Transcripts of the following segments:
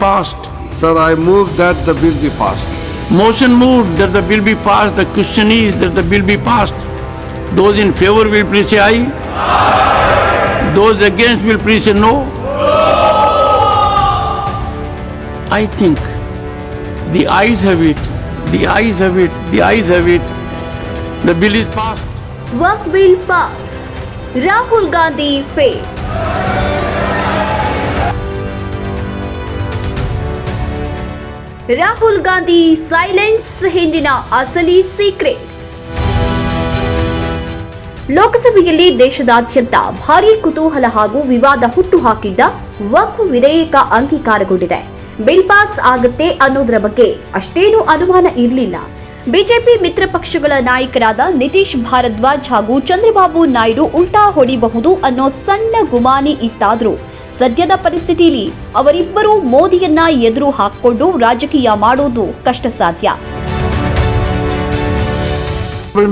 passed. Sir, I move that the bill be passed. Motion moved that the bill be passed. The question is that the bill be passed. Those in favor will please say aye. aye. Those against will please say no. no. I think the eyes have it. The eyes have it. The eyes have it. The bill is passed. What will pass? Rahul Gandhi faith. Rahul Gandhi silence, ಹಿಂದಿನ ಅಸಲಿ secrets. ಲೋಕಸಭೆಯಲ್ಲಿ ದೇಶದಾದ್ಯಂತ ಭಾರೀ ಕುತೂಹಲ ಹಾಗೂ ವಿವಾದ ಹುಟ್ಟುಹಾಕಿದ್ದ ವಕ್ಫ್ ವಿಧೇಯಕ ಅಂಗೀಕಾರಗೊಂಡಿದೆ. Bill pass ಆಗುತ್ತೆ ಅನ್ನೋದರ ಬಗ್ಗೆ ಅಷ್ಟೇನೂ ಅನುಮಾನ ಇರಲಿಲ್ಲ. ಬಿಜೆಪಿ ಮಿತ್ರ ಪಕ್ಷಗಳ ನಾಯಕರಾದ ನಿತೀಶ್ ಭಾರದ್ವಾಜ್ ಹಾಗೂ ಚಂದ್ರಬಾಬು ನಾಯ್ಡು ಉಲ್ಟಾ ಹೊಡಿಬಹುದು ಅನ್ನೋ ಸಣ್ಣ ಗುಮಾನಿ ಇತ್ತಾದ್ರೂ ಸದ್ಯದ ಪರಿಸ್ಥಿತಿಯಲ್ಲಿ ಅವರಿಬ್ಬರೂ ಮೋದಿಯನ್ನ ಎದುರು ಹಾಕಿಕೊಂಡು ರಾಜಕೀಯ ಮಾಡೋದು ಕಷ್ಟ ಸಾಧ್ಯ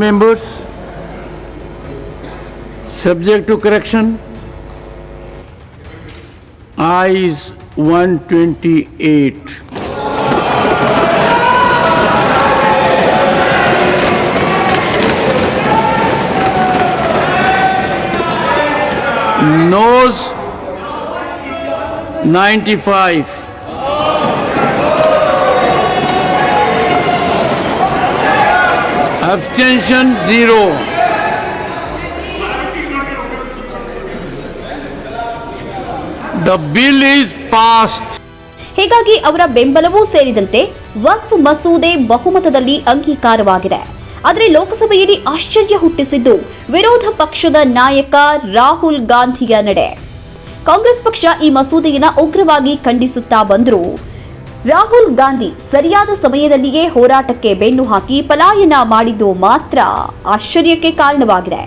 members subject to subject to correction, twenty 128. Noes 95. Abstention 0. The bill is passed. ಹೀಗಾಗಿ ಅವರ ಬೆಂಬಲವೂ ಸೇರಿದಂತೆ ವಕ್ಫ್ ಮಸೂದೆ ಬಹುಮತದಲ್ಲಿ ಅಂಗೀಕಾರವಾಗಿದೆ ಆದರೆ ಲೋಕಸಭೆಯಲ್ಲಿ ಆಶ್ಚರ್ಯ ಹುಟ್ಟಿಸಿದ್ದು ವಿರೋಧ ಪಕ್ಷದ ನಾಯಕ ರಾಹುಲ್ ಗಾಂಧಿಯ ನಡೆ ಕಾಂಗ್ರೆಸ್ ಪಕ್ಷ ಈ ಮಸೂದೆಯನ್ನು ಉಗ್ರವಾಗಿ ಖಂಡಿಸುತ್ತಾ ಬಂದರು. ರಾಹುಲ್ ಗಾಂಧಿ ಸರಿಯಾದ ಸಮಯದಲ್ಲಿಯೇ ಹೋರಾಟಕ್ಕೆ ಬೆನ್ನು ಹಾಕಿ ಪಲಾಯನ ಮಾಡಿದ್ದು ಮಾತ್ರ ಆಶ್ಚರ್ಯಕ್ಕೆ ಕಾರಣವಾಗಿದೆ.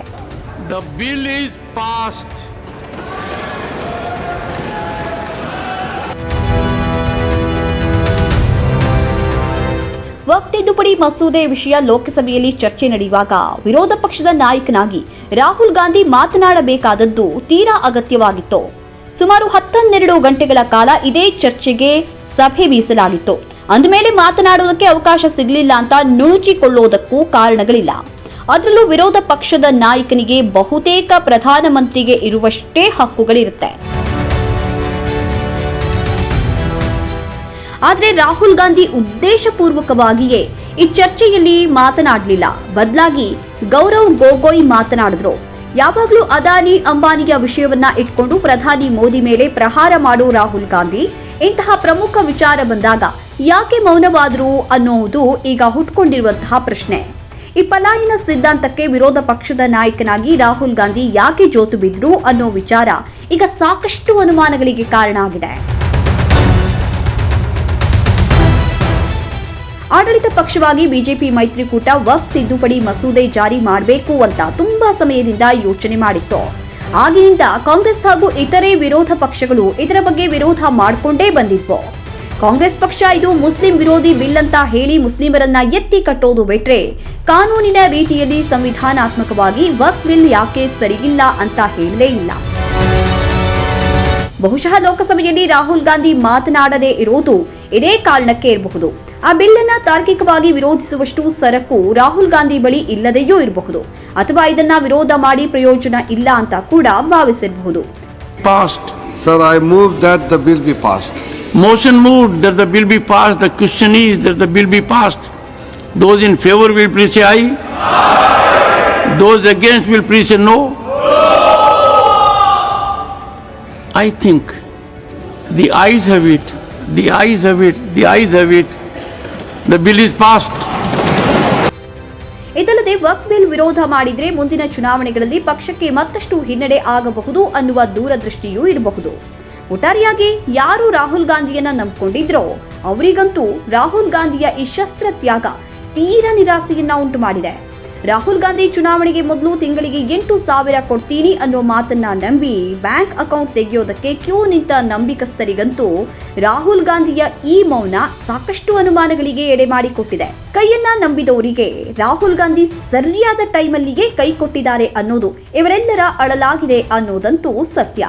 ತಿದ್ದುಪಡಿ ಮಸೂದೆ ವಿಷಯ ಲೋಕಸಭೆಯಲ್ಲಿ ಚರ್ಚೆ ನಡೆಯುವಾಗ ವಿರೋಧ ಪಕ್ಷದ ನಾಯಕನಾಗಿ ರಾಹುಲ್ ಗಾಂಧಿ ಮಾತನಾಡಬೇಕಾದದ್ದು ತೀರಾ ಅಗತ್ಯವಾಗಿತ್ತು. ಸುಮಾರು ಹತ್ತನ್ನೆರಡು ಗಂಟೆಗಳ ಕಾಲ ಇದೇ ಚರ್ಚೆಗೆ ಸಭೆ ಮೀಸಲಾಗಿತ್ತು ಅಂದಮೇಲೆ ಮಾತನಾಡುವುದಕ್ಕೆ ಅವಕಾಶ ಸಿಗಲಿಲ್ಲ ಅಂತ ನುಣುಚಿಕೊಳ್ಳುವುದಕ್ಕೂ ಕಾರಣಗಳಿಲ್ಲ. ಅದರಲ್ಲೂ ವಿರೋಧ ಪಕ್ಷದ ನಾಯಕನಿಗೆ ಬಹುತೇಕ ಪ್ರಧಾನಮಂತ್ರಿಗೆ ಇರುವಷ್ಟೇ ಹಕ್ಕುಗಳಿರುತ್ತೆ. ಆದರೆ ರಾಹುಲ್ ಗಾಂಧಿ ಉದ್ದೇಶಪೂರ್ವಕವಾಗಿಯೇ ಈ ಚರ್ಚೆಯಲ್ಲಿ ಮಾತನಾಡಲಿಲ್ಲ. ಬದಲಾಗಿ ಗೌರವ್ ಗೊಗೊಯ್ ಮಾತನಾಡಿದ್ರು. ಯಾವಾಗಲೂ ಅದಾನಿ ಅಂಬಾನಿಯ ವಿಷಯವನ್ನ ಇಟ್ಕೊಂಡು ಪ್ರಧಾನಿ ಮೋದಿ ಮೇಲೆ ಪ್ರಹಾರ ಮಾಡೋ ರಾಹುಲ್ ಗಾಂಧಿ. ಇಂತಹ ಪ್ರಮುಖ ವಿಚಾರ ಬಂದಾಗ ಯಾಕೆ ಮೌನವಾದರು ಅನ್ನೋದು ಈಗ ಹುಟ್ಕೊಂಡಿರುವಂತಹ ಪ್ರಶ್ನೆ. ಈ ಪಲಾಯನ ಸಿದ್ಧಾಂತಕ್ಕೆ ವಿರೋಧ ಪಕ್ಷದ ನಾಯಕನಾಗಿ ರಾಹುಲ್ ಗಾಂಧಿ ಯಾಕೆ ಜೋತು ಬಿದ್ರು ಅನ್ನೋ ವಿಚಾರ ಈಗ ಸಾಕಷ್ಟು ಅನುಮಾನಗಳಿಗೆ ಕಾರಣ ಆಗಿದೆ. ಆಡಳಿತ ಪಕ್ಷವಾಗಿ ಬಿಜೆಪಿ ಮೈತ್ರಿಕೂಟ ವಕ್ ತಿದ್ದುಪಡಿ ಮಸೂದೆ ಜಾರಿ ಮಾಡಬೇಕು ಅಂತ ತುಂಬಾ ಸಮಯದಿಂದ ಯೋಚನೆ ಮಾಡಿತ್ತು. ಆಗಿನಿಂದ ಕಾಂಗ್ರೆಸ್ ಹಾಗೂ ಇತರೆ ವಿರೋಧ ಪಕ್ಷಗಳು ಇದರ ಬಗ್ಗೆ ವಿರೋಧ ಮಾಡಿಕೊಂಡೇ ಬಂದಿದ್ವು. ಕಾಂಗ್ರೆಸ್ ಪಕ್ಷ ಇದು ಮುಸ್ಲಿಂ ವಿರೋಧಿ ಬಿಲ್ ಅಂತ ಹೇಳಿ ಮುಸ್ಲಿಮರನ್ನ ಎತ್ತಿ ಕಟ್ಟೋದು ಬಿಟ್ರೆ ಕಾನೂನಿನ ರೀತಿಯಲ್ಲಿ ಸಂವಿಧಾನಾತ್ಮಕವಾಗಿ ವಕ್ ಬಿಲ್ ಯಾಕೆ ಸರಿಯಿಲ್ಲ ಅಂತ ಹೇಳಲೇ ಇಲ್ಲ. ಬಹುಶಃ ಲೋಕಸಭೆಯಲ್ಲಿ ರಾಹುಲ್ ಗಾಂಧಿ ಮಾತನಾಡದೇ ಇರೋದು ಇದೇ ಕಾರಣಕ್ಕೆ ಇರಬಹುದು. ಆ ಬಿಲ್ ಅನ್ನ ತಾರ್ಕಿಕವಾಗಿ ವಿರೋಧಿಸುವಷ್ಟು ಸರಕು ರಾಹುಲ್ ಗಾಂಧಿ ಬಳಿ ಇಲ್ಲದೆಯೂ ಇರಬಹುದು ಅಥವಾ ಇದನ್ನ ವಿರೋಧ ಮಾಡಿ ಪ್ರಯೋಜನ ಇಲ್ಲ ಅಂತ ಕೂಡ ಭಾವಿಸಿರಬಹುದು Passed. Sir, I move that the bill be passed. Motion moved that the bill be passed. The question is that the bill be passed. Those in favor will please say aye. Those against will please say no. I think the eyes have it. The eyes have it. The eyes have it. The bill is passed. ಇದಲ್ಲದೆ Waqf bill ವಿರೋಧ ಮಾಡಿದರೆ ಮುಂದಿನ ಚುನಾವಣೆಗಳಲ್ಲಿ ಪಕ್ಷಕ್ಕೆ ಮತ್ತಷ್ಟು ಹಿನ್ನಡೆ ಆಗಬಹುದು ಅನ್ನುವ ದೂರದೃಷ್ಟಿಯೂ ಇರಬಹುದು ಒಟ್ಟಾರೆಯಾಗಿ ಯಾರು ರಾಹುಲ್ ಗಾಂಧಿಯನ್ನ ನಂಬಿಕೊಂಡಿದ್ರೋ, ಅವರಿಗಂತೂ ರಾಹುಲ್ ಗಾಂಧಿಯ ಈ ಶಸ್ತ್ರ ತ್ಯಾಗ ತೀರ ನಿರಾಸೆಯನ್ನ ಉಂಟು ಮಾಡಿದೆ ರಾಹುಲ್ ಗಾಂಧಿ ಚುನಾವಣೆಗೆ ಮೊದಲು ತಿಂಗಳಿಗೆ ಎಂಟು ಸಾವಿರ ಕೊಡ್ತೀನಿ ಅನ್ನೋ ಮಾತನ್ನ ನಂಬಿ ಬ್ಯಾಂಕ್ ಅಕೌಂಟ್ ತೆಗೆಯೋದಕ್ಕೆ ಕ್ಯೂ ನಿಂತ ನಂಬಿಕಸ್ಥರಿಗಂತೂ ರಾಹುಲ್ ಗಾಂಧಿಯ ಈ ಮೌನ ಸಾಕಷ್ಟು ಅನುಮಾನಗಳಿಗೆ ಎಡೆ ಮಾಡಿಕೊಟ್ಟಿದೆ ಕೈಯನ್ನ ನಂಬಿದವರಿಗೆ ರಾಹುಲ್ ಗಾಂಧಿ ಸರಿಯಾದ ಟೈಮಲ್ಲಿಯೇ ಕೈ ಕೊಟ್ಟಿದ್ದಾರೆ ಅನ್ನೋದು ಇವರೆಲ್ಲರ ಅಳಲಾಗಿದೆ ಅನ್ನೋದಂತೂ ಸತ್ಯ.